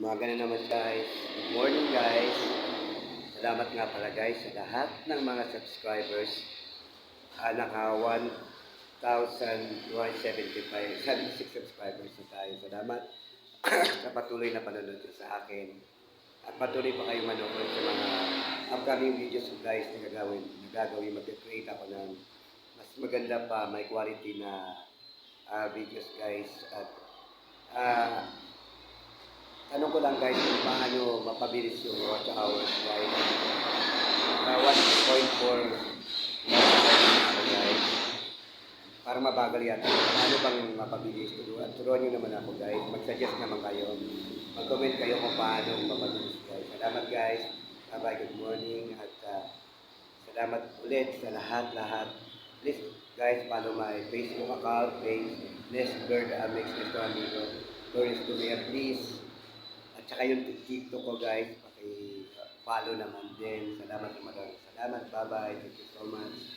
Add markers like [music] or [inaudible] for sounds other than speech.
Umaga na naman guys. Good morning guys. Salamat nga pala guys sa lahat ng mga subscribers. Ah, naka 1,175, 76 subscribers na tayo. Salamat [clears throat] sa patuloy na panonood sa akin. At patuloy pa kayo manood sa mga upcoming videos ko guys na gagawin. Na gagawin, mag-create ako ng mas maganda pa, may quality na ah, videos guys. At ah, tanong ko lang guys kung paano mapabilis yung watch hours guys. Uh, 1.4 ako guys. Para mabagal yata. Paano bang mapabilis? Turuan, turuan nyo naman ako guys. Mag-suggest naman kayo. Mag-comment kayo kung paano mapabilis guys. Salamat guys. Bye-bye. Good morning. At ah, salamat ulit sa lahat-lahat. Please guys, follow my Facebook account, page, Les Bird Amex Amigo. Doris Gumea, please. At saka yung TikTok ko guys, paki-follow naman din. Salamat naman. Salamat. Bye-bye. Thank you so much.